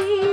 see.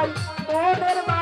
ভাই মনের মানুষ